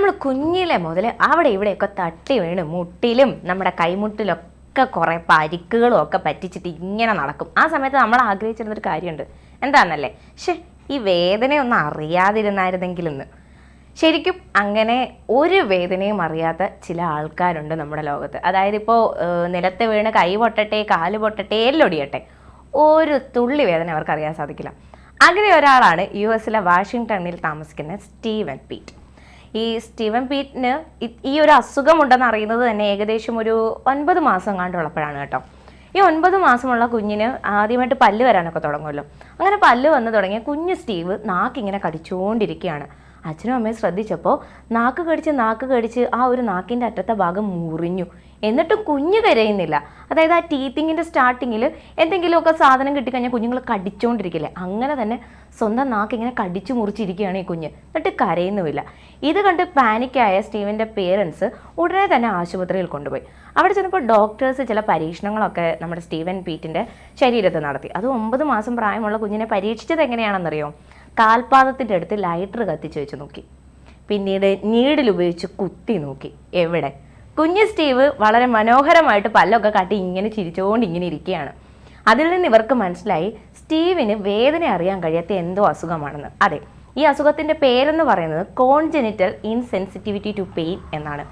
നമ്മൾ കുഞ്ഞിലെ മുതൽ അവിടെ ഇവിടെയൊക്കെ തട്ടി വീണ് മുട്ടിലും നമ്മുടെ കൈമുട്ടിലൊക്കെ കുറേ പരിക്കുകളും ഒക്കെ പറ്റിച്ചിട്ട് ഇങ്ങനെ നടക്കും. ആ സമയത്ത് നമ്മൾ ആഗ്രഹിച്ചിരുന്നൊരു കാര്യമുണ്ട്. എന്താണെന്നല്ലേ പക്ഷേ ഈ വേദനയൊന്നും അറിയാതിരുന്നായിരുന്നെങ്കിലെന്ന്. ശരിക്കും അങ്ങനെ ഒരു വേദനയും അറിയാത്ത ചില ആൾക്കാരുണ്ട് നമ്മുടെ ലോകത്ത്. അതായത് ഇപ്പോൾ നിലത്ത് വീണ് കൈ പൊട്ടട്ടെ കാൽ പൊട്ടട്ടെ എല്ലൊടിയട്ടെ ഒരു തുള്ളി വേദന അവർക്ക് അറിയാൻ സാധിക്കില്ല. അങ്ങനെ ഒരാളാണ് യു എസിലെ വാഷിങ്ടണിൽ താമസിക്കുന്ന സ്റ്റീവൻ പീറ്റ്. ഈ സ്റ്റീവൻ പീറ്റിന് ഈ ഒരു അസുഖമുണ്ടെന്ന് അറിയുന്നത് തന്നെ ഏകദേശം ഒരു ഒൻപത് മാസം കണ്ടുള്ളപ്പോഴാണ് കേട്ടോ. ഈ ഒൻപത് മാസമുള്ള കുഞ്ഞിന് ആദ്യമായിട്ട് പല്ല് വരാനൊക്കെ തുടങ്ങുമല്ലോ. അങ്ങനെ പല്ല് വന്ന് തുടങ്ങിയ കുഞ്ഞ് സ്റ്റീവ് നാക്കിങ്ങനെ കടിച്ചുകൊണ്ടിരിക്കുകയാണ് അച്ഛനും അമ്മയും ശ്രദ്ധിച്ചപ്പോൾ നാക്ക് കടിച്ച് നാക്ക് കടിച്ച് ആ ഒരു നാക്കിന്റെ അറ്റത്തെ ഭാഗം മുറിഞ്ഞു. എന്നിട്ടും കുഞ്ഞ് കരയുന്നില്ല. അതായത് ആ ടീത്തിങ്ങിന്റെ സ്റ്റാർട്ടിങ്ങിൽ എന്തെങ്കിലുമൊക്കെ സാധനം കിട്ടിക്കഴിഞ്ഞാൽ കുഞ്ഞുങ്ങൾ കടിച്ചുകൊണ്ടിരിക്കില്ലേ അങ്ങനെ തന്നെ സ്വന്തം നാക്ക് ഇങ്ങനെ കടിച്ചു മുറിച്ചിരിക്കുകയാണ് ഈ കുഞ്ഞ്. എന്നിട്ട് കരയുന്നുമില്ല. ഇത് കണ്ട് പാനിക്കായ സ്റ്റീവന്റെ പേരൻസ് ഉടനെ തന്നെ ആശുപത്രിയിൽ കൊണ്ടുപോയി. അവിടെ ചെന്നപ്പോൾ ഡോക്ടേഴ്സ് ചില പരീക്ഷണങ്ങളൊക്കെ നമ്മുടെ സ്റ്റീവൻ പീറ്റിന്റെ ശരീരത്തിൽ നടത്തി. അത് ഒമ്പത് മാസം പ്രായമുള്ള കുഞ്ഞിനെ പരീക്ഷിച്ചത് എങ്ങനെയാണെന്നറിയോ? കാൽപാദത്തിന്റെ അടുത്ത് ലൈറ്റർ കത്തിച്ച് വെച്ച് നോക്കി. പിന്നീട് നീഡിൽ ഉപയോഗിച്ച് കുത്തി നോക്കി. എവിടെ? കുഞ്ഞ് സ്റ്റീവ് വളരെ മനോഹരമായിട്ട് പല്ലൊക്കെ കാട്ടി ഇങ്ങനെ ചിരിച്ചുകൊണ്ട് ഇങ്ങനെ ഇരിക്കുകയാണ്. അതിൽ നിന്ന് ഇവർക്ക് മനസ്സിലായി സ്റ്റീവിന് വേദന അറിയാൻ കഴിയാത്ത എന്തോ അസുഖമാണെന്ന്. അതെ ഈ അസുഖത്തിന്റെ പേരെന്ന് പറയുന്നത് കോൺജെനിറ്റൽ ഇൻസെൻസിറ്റിവിറ്റി ടു പെയിൻ എന്നാണ്.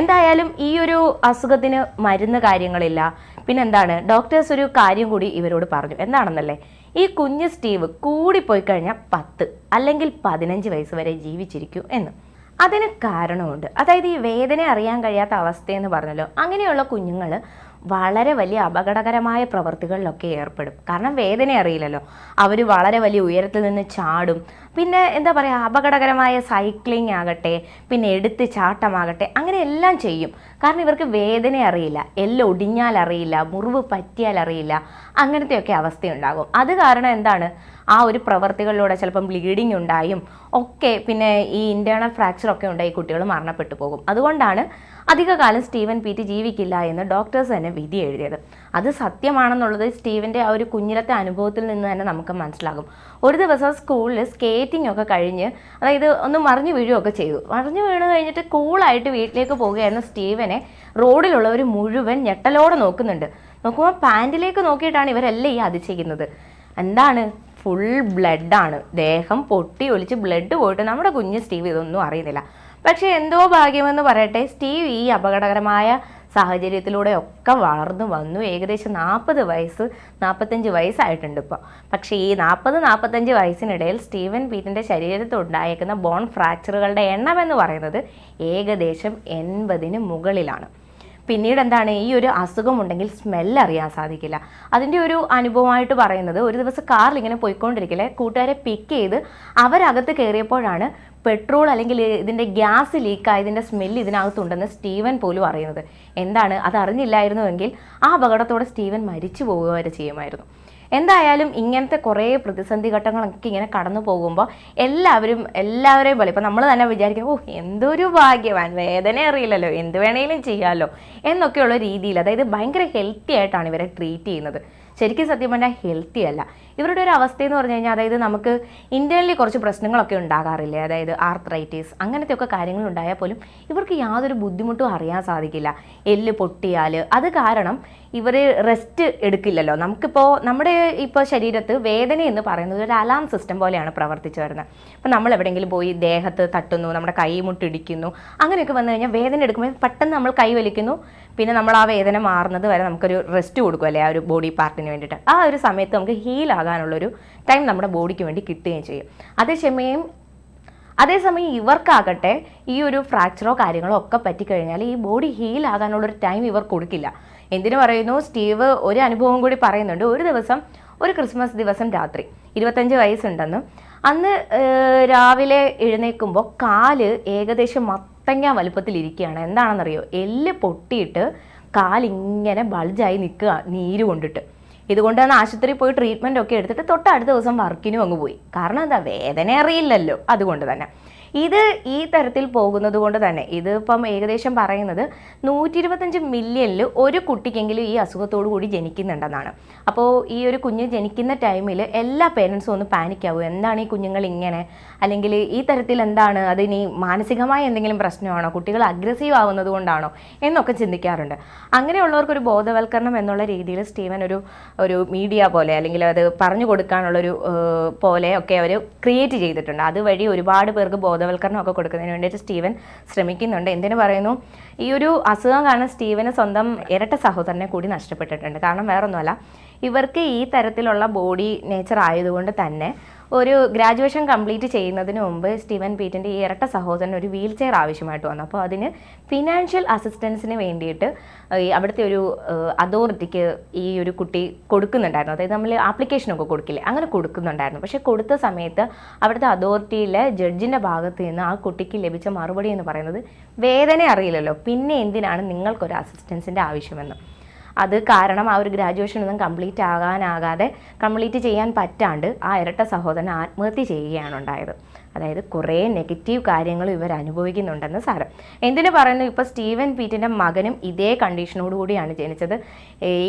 എന്തായാലും ഈ ഒരു അസുഖത്തിന് മരുന്ന് കാര്യങ്ങളില്ല. പിന്നെന്താണ് ഡോക്ടേഴ്സ് ഒരു കാര്യം കൂടി ഇവരോട് പറഞ്ഞു. എന്താണെന്നല്ലേ ഈ കുഞ്ഞ് സ്റ്റീവ് കൂടിപ്പോയി കഴിഞ്ഞാൽ പത്ത് അല്ലെങ്കിൽ പതിനഞ്ച് വയസ്സ് വരെ ജീവിച്ചിരിക്കൂ എന്ന്. അതിന് കാരണമുണ്ട്. അതായത് ഈ വേദന അറിയാൻ കഴിയാത്ത അവസ്ഥയെന്ന് പറഞ്ഞല്ലോ. അങ്ങനെയുള്ള കുഞ്ഞുങ്ങൾ വളരെ വലിയ അപകടകരമായ പ്രവൃത്തികളിലൊക്കെ ഏർപ്പെടും. കാരണം വേദന അറിയില്ലല്ലോ. അവർ വളരെ വലിയ ഉയരത്തിൽ നിന്ന് ചാടും. പിന്നെ എന്താ പറയുക അപകടകരമായ സൈക്ലിംഗ് ആകട്ടെ പിന്നെ എടുത്ത് ചാട്ടമാകട്ടെ അങ്ങനെ എല്ലാം ചെയ്യും. കാരണം ഇവർക്ക് വേദന അറിയില്ല. എല്ലാം ഒടിഞ്ഞാൽ അറിയില്ല. മുറിവ് പറ്റിയാൽ അറിയില്ല. അങ്ങനത്തെയൊക്കെ അവസ്ഥയുണ്ടാകും. അത് കാരണം എന്താണ്? ആ ഒരു പ്രവർത്തികളിലൂടെ ചിലപ്പം ബ്ലീഡിങ് ഉണ്ടായും. ഒക്കെ പിന്നെ ഈ ഇന്റേർണൽ ഫ്രാക്ചർ ഒക്കെ ഉണ്ടായി കുട്ടികൾ മരണപ്പെട്ടു പോകും. അതുകൊണ്ടാണ് അധികകാലം സ്റ്റീവൻ പീറ്റ് ജീവിക്കില്ല എന്ന് ഡോക്ടേഴ്സ് തന്നെ വിധി എഴുതിയത്. അത് സത്യമാണെന്നുള്ളത് സ്റ്റീവന്റെ ആ ഒരു കുഞ്ഞിലത്തെ അനുഭവത്തിൽ നിന്ന് തന്നെ നമുക്ക് മനസ്സിലാകും. ഒരു ദിവസം സ്കൂളിൽ സ്കേറ്റിംഗ് ഒക്കെ കഴിഞ്ഞ് അതായത് ഒന്ന് മറിഞ്ഞു വീഴുകയൊക്കെ ചെയ്തു. മറിഞ്ഞു വീണ് കഴിഞ്ഞിട്ട് കൂളായിട്ട് വീട്ടിലേക്ക് പോകുകയായിരുന്ന സ്റ്റീവനെ ഒരു മുഴുവൻ ഞെട്ടലോടെ നോക്കുന്നുണ്ട്. നോക്കുമ്പോൾ പാന്റിലേക്ക് നോക്കിയിട്ടാണ് ഇവരെല്ലാം ഈ അതിശയിക്കുന്നത്. എന്താണ്? ഫുൾ ബ്ലഡാണ് ദേഹം പൊട്ടി ഒലിച്ച് ബ്ലഡ് പോയിട്ട് നമ്മുടെ കുഞ്ഞ് സ്റ്റീവ് ഇതൊന്നും അറിയുന്നില്ല. പക്ഷേ എന്തോ ഭാഗ്യമെന്ന് പറയട്ടെ സ്റ്റീവ് ഈ അപകടകരമായ സാഹചര്യത്തിലൂടെ ഒക്കെ വളർന്നു വന്നു. ഏകദേശം നാൽപ്പത് വയസ്സ് നാൽപ്പത്തഞ്ച് വയസ്സായിട്ടുണ്ട് ഇപ്പോൾ പക്ഷേ ഈ നാൽപ്പത് നാൽപ്പത്തഞ്ച് വയസ്സിനിടയിൽ സ്റ്റീവൻ പീറ്റിന്റെ ശരീരത്തുണ്ടായേക്കുന്ന ബോൺ ഫ്രാക്ചറുകളുടെ എണ്ണം എന്ന് പറയുന്നത് ഏകദേശം എൺപതിന് മുകളിലാണ്. പിന്നീട് എന്താണ് ഈ ഒരു അസുഖമുണ്ടെങ്കിൽ സ്മെല്ല് അറിയാൻ സാധിക്കില്ല. അതിന്റെ ഒരു അനുഭവമായിട്ട് പറയുന്നത് ഒരു ദിവസം കാറിൽ ഇങ്ങനെ പോയിക്കൊണ്ടിരിക്കില്ലേ കൂട്ടുകാരെ പിക്ക് ചെയ്ത് അവരകത്ത് കയറിയപ്പോഴാണ് പെട്രോൾ അല്ലെങ്കിൽ ഇതിന്റെ ഗ്യാസ് ലീക്കായതിന്റെ സ്മെല്ല് ഇതിനകത്തുണ്ടെന്ന് സ്റ്റീവൻ പോലും അറിയുന്നത്. എന്താണ്? അത് അറിഞ്ഞില്ലായിരുന്നുവെങ്കിൽ ആ അപകടത്തോടെ സ്റ്റീവൻ മരിച്ചു പോവുക വരെ ചെയ്യുമായിരുന്നു. എന്തായാലും ഇങ്ങനത്തെ കുറേ പ്രതിസന്ധി ഘട്ടങ്ങളൊക്കെ ഇങ്ങനെ കടന്നു പോകുമ്പോൾ എല്ലാവരും എല്ലാവരെയും പോലെ ഇപ്പം നമ്മൾ തന്നെ വിചാരിക്കും ഓ എന്തൊരു ഭാഗ്യവാൻ വേദന അറിയില്ലല്ലോ എന്ത് വേണേലും ചെയ്യാമല്ലോ എന്നൊക്കെയുള്ള രീതിയിൽ അതായത് ഭയങ്കര ഹെൽത്തി ആയിട്ടാണ് ഇവരെ ട്രീറ്റ് ചെയ്യുന്നത്. ശരിക്കും സത്യം പറഞ്ഞാൽ ഹെൽത്തി അല്ല. ഇവരുടെ ഒരു അവസ്ഥ എന്ന് പറഞ്ഞു കഴിഞ്ഞാൽ അതായത് നമുക്ക് ഇന്റേണലി കുറച്ച് പ്രശ്നങ്ങളൊക്കെ ഉണ്ടാകാറില്ലേ? അതായത് ആർത്രൈറ്റിസ് അങ്ങനത്തെ ഒക്കെ കാര്യങ്ങൾ ഉണ്ടായാൽ പോലും ഇവർക്ക് യാതൊരു ബുദ്ധിമുട്ടും അറിയാൻ സാധിക്കില്ല. എല്ല് പൊട്ടിയാൽ അത് കാരണം ഇവർ റെസ്റ്റ് എടുക്കില്ലല്ലോ. നമുക്കിപ്പോൾ നമ്മുടെ ഇപ്പോൾ ശരീരത്ത് വേദന എന്ന് പറയുന്നത് ഒരു അലാം സിസ്റ്റം പോലെയാണ് പ്രവർത്തിച്ചു വരുന്നത്. ഇപ്പം നമ്മൾ എവിടെയെങ്കിലും പോയി ദേഹത്ത് തട്ടുന്നു നമ്മുടെ കൈ മുട്ടിടിക്കുന്നു അങ്ങനെയൊക്കെ വന്നു കഴിഞ്ഞാൽ വേദന എടുക്കുമ്പോൾ പെട്ടെന്ന് നമ്മൾ കൈ വലിക്കുന്നു. പിന്നെ നമ്മൾ ആ വേദന മാറുന്നത് വരെ നമുക്കൊരു റെസ്റ്റ് കൊടുക്കുമല്ലേ ആ ഒരു ബോഡി പാർട്ടിന് വേണ്ടിയിട്ട്. ആ ഒരു സമയത്ത് നമുക്ക് ഹീൽ ആകാനുള്ളൊരു ടൈം നമ്മുടെ ബോഡിക്ക് വേണ്ടി കിട്ടുകയും ചെയ്യും. അതേസമയം അതേസമയം ഇവർക്കാകട്ടെ ഈ ഒരു ഫ്രാക്ചറോ കാര്യങ്ങളോ ഒക്കെ പറ്റിക്കഴിഞ്ഞാൽ ഈ ബോഡി ഹീൽ ആകാനുള്ളൊരു ടൈം ഇവർ കൊടുക്കില്ല. എന്തിനു പറയുന്നു? സ്റ്റീവ് ഒരു അനുഭവം കൂടി പറയുന്നുണ്ട്. ഒരു ദിവസം ഒരു ക്രിസ്മസ് ദിവസം രാത്രി ഇരുപത്തഞ്ച് വയസ്സുണ്ടെന്ന്. അന്ന് രാവിലെ എഴുന്നേൽക്കുമ്പോൾ കാൽ ഏകദേശം മത്തങ്ങ വലുപ്പത്തിലിരിക്കുകയാണ് എന്താണെന്നറിയോ? എല്ല് പൊട്ടിയിട്ട് കാലിങ്ങനെ ബൾജായി നിൽക്കുക നീര് കൊണ്ടിട്ട്. ഇതുകൊണ്ട് തന്നെ ആശുപത്രിയിൽ പോയി ട്രീറ്റ്മെന്റ് ഒക്കെ എടുത്തിട്ട് തൊട്ടടുത്ത ദിവസം വർക്കിനും അങ്ങ് പോയി. കാരണം എന്താ വേദന അറിയില്ലല്ലോ അതുകൊണ്ട് തന്നെ. ഇത് ഈ തരത്തിൽ പോകുന്നത് കൊണ്ട് തന്നെ ഇതിപ്പം ഏകദേശം പറയുന്നത് നൂറ്റി ഇരുപത്തഞ്ച് മില്യണിൽ ഒരു കുട്ടിക്കെങ്കിലും ഈ അസുഖത്തോടു കൂടി ജനിക്കുന്നുണ്ടെന്നാണ്. അപ്പോൾ ഈ ഒരു കുഞ്ഞ് ജനിക്കുന്ന ടൈമിൽ എല്ലാ പേരൻസും ഒന്ന് പാനിക് ആവും എന്താണ് ഈ കുഞ്ഞുങ്ങൾ ഇങ്ങനെ? അല്ലെങ്കിൽ ഈ തരത്തിൽ എന്താണ്? അതിനി മാനസികമായ എന്തെങ്കിലും പ്രശ്നമാണോ? കുട്ടികൾ അഗ്രസീവ് ആവുന്നത് കൊണ്ടാണോ? എന്നൊക്കെ ചിന്തിക്കാറുണ്ട്. അങ്ങനെയുള്ളവർക്ക് ഒരു ബോധവൽക്കരണം എന്നുള്ള രീതിയിൽ സ്റ്റീവൻ ഒരു ഒരു മീഡിയ പോലെ അല്ലെങ്കിൽ അത് പറഞ്ഞു കൊടുക്കാനുള്ളൊരു പോലെ ഒക്കെ അവർ ക്രിയേറ്റ് ചെയ്തിട്ടുണ്ട്. അതുവഴി ഒരുപാട് പേർക്ക് ഒക്കെ കൊടുക്കുന്നതിന് വേണ്ടിയിട്ട് സ്റ്റീവൻ ശ്രമിക്കുന്നുണ്ട്. എന്തിനു പറയുന്നു? ഈ ഒരു അസുഖം കാരണം സ്റ്റീവന് സ്വന്തം ഇരട്ട സഹോദരനെ കൂടി നഷ്ടപ്പെട്ടിട്ടുണ്ട്. കാരണം വേറൊന്നുമല്ല ഇവർക്ക് ഈ തരത്തിലുള്ള ബോഡി നേച്ചർ ആയതുകൊണ്ട് തന്നെ ഒരു ഗ്രാജുവേഷൻ കംപ്ലീറ്റ് ചെയ്യുന്നതിന് മുമ്പ് സ്റ്റീവൻ പീറ്റിന്റെ ഈ ഇരട്ട സഹോദരൻ ഒരു വീൽ ചെയർ ആവശ്യമായിട്ട് വന്നു. അപ്പോൾ അതിന് ഫിനാൻഷ്യൽ അസിസ്റ്റൻസിന് വേണ്ടിയിട്ട് ഈ അവിടുത്തെ ഒരു അതോറിറ്റിക്ക് ഈ ഒരു കുട്ടി കൊടുക്കുന്നുണ്ടായിരുന്നു. അതായത് നമ്മൾ ആപ്ലിക്കേഷനൊക്കെ കൊടുക്കില്ലേ അങ്ങനെ കൊടുക്കുന്നുണ്ടായിരുന്നു. പക്ഷേ കൊടുത്ത സമയത്ത് അവിടുത്തെ അതോറിറ്റിയിലെ ജഡ്ജിന്റെ ഭാഗത്ത് നിന്ന് ആ കുട്ടിക്ക് ലഭിച്ച മറുപടി എന്ന് പറയുന്നത് വേദന അറിയില്ലല്ലോ. പിന്നെ എന്തിനാണ് നിങ്ങൾക്കൊരു അസിസ്റ്റൻസിന്റെ ആവശ്യമെന്ന്? അത് കാരണം ആ ഒരു ഗ്രാജുവേഷൻ ഒന്നും കംപ്ലീറ്റ് ആകാനാകാതെ കംപ്ലീറ്റ് ചെയ്യാൻ പറ്റാണ്ട് ആ ഇരട്ട സഹോദരൻ ആത്മഹത്യ ചെയ്യുകയാണ് ഉണ്ടായത്. അതായത് കുറേ നെഗറ്റീവ് കാര്യങ്ങൾ ഇവർ അനുഭവിക്കുന്നുണ്ടെന്ന് സാരം. എന്തിനു പറയുന്നു? ഇപ്പോൾ സ്റ്റീവൻ പീറ്റിന്റെ മകനും ഇതേ കണ്ടീഷനോടുകൂടിയാണ് ജനിച്ചത്.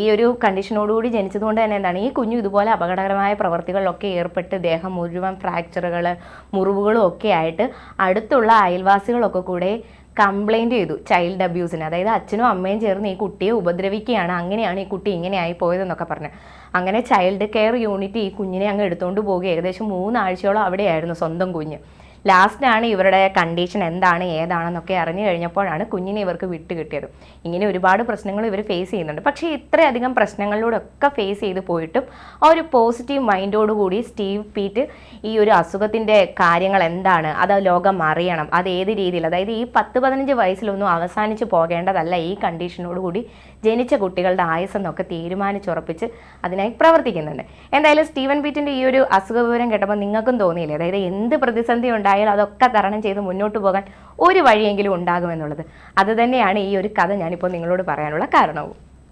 ഈ ഒരു കണ്ടീഷനോടുകൂടി ജനിച്ചതുകൊണ്ട് തന്നെ എന്താണ്? ഈ കുഞ്ഞു ഇതുപോലെ അപകടകരമായ പ്രവർത്തികളിലൊക്കെ ഏർപ്പെട്ട് ദേഹം മുഴുവൻ ഫ്രാക്ചറുകൾ മുറിവുകളും ഒക്കെ ആയിട്ട് അടുത്തുള്ള അയൽവാസികളൊക്കെ കൂടെ കംപ്ലൈന്റ് ചെയ്തു ചൈൽഡ് അബ്യൂസിന്. അതായത് അച്ഛനും അമ്മയും ചേർന്ന് ഈ കുട്ടിയെ ഉപദ്രവിക്കുകയാണ്. അങ്ങനെയാണ് ഈ കുട്ടി ഇങ്ങനെ ആയി പോയതെന്നൊക്കെ പറഞ്ഞ്. അങ്ങനെ ചൈൽഡ് കെയർ യൂണിറ്റ് ഈ കുഞ്ഞിനെ അങ്ങ് എടുത്തുകൊണ്ട് പോകുക ഏകദേശം മൂന്നാഴ്ചയോളം അവിടെയായിരുന്നു സ്വന്തം കുഞ്ഞ്. ലാസ്റ്റാണ് ഇവരുടെ കണ്ടീഷൻ എന്താണ് ഏതാണെന്നൊക്കെ അറിഞ്ഞു കഴിഞ്ഞപ്പോഴാണ് കുഞ്ഞിനെ ഇവർക്ക് വിട്ട് കിട്ടിയത്. ഇങ്ങനെ ഒരുപാട് പ്രശ്നങ്ങൾ ഇവർ ഫേസ് ചെയ്യുന്നുണ്ട്. പക്ഷേ ഇത്രയധികം പ്രശ്നങ്ങളിലൂടെയൊക്കെ ഫേസ് ചെയ്ത് പോയിട്ടും ആ ഒരു പോസിറ്റീവ് മൈൻഡോടുകൂടി സ്റ്റീവ് പീറ്റ് ഈ ഒരു അസുഖത്തിന്റെ കാര്യങ്ങൾ എന്താണ് അത് ലോകം അറിയണം അത് ഏത് രീതിയിൽ? അതായത് ഈ പത്ത് പതിനഞ്ച് വയസ്സിലൊന്നും അവസാനിച്ച് പോകേണ്ടതല്ല ഈ കണ്ടീഷനോടുകൂടി ജനിച്ച കുട്ടികളുടെ ആയുസെന്നൊക്കെ തീരുമാനിച്ചുറപ്പിച്ച് അതിനായി പ്രവർത്തിക്കുന്നുണ്ട്. എന്തായാലും സ്റ്റീവൻ പീറ്റിന്റെ ഈ ഒരു അസുഖ വിവരം കേട്ടപ്പോൾ നിങ്ങൾക്കും തോന്നിയില്ലേ? അതായത് എന്ത് പ്രതിസന്ധി ഉണ്ടായാലും അതൊക്കെ തരണം ചെയ്ത് മുന്നോട്ട് പോകാൻ ഒരു വഴിയെങ്കിലും ഉണ്ടാകുമെന്നുള്ളത്. അത് തന്നെയാണ് ഈ ഒരു കഥ ഞാനിപ്പോൾ നിങ്ങളോട് പറയാനുള്ള കാരണവും.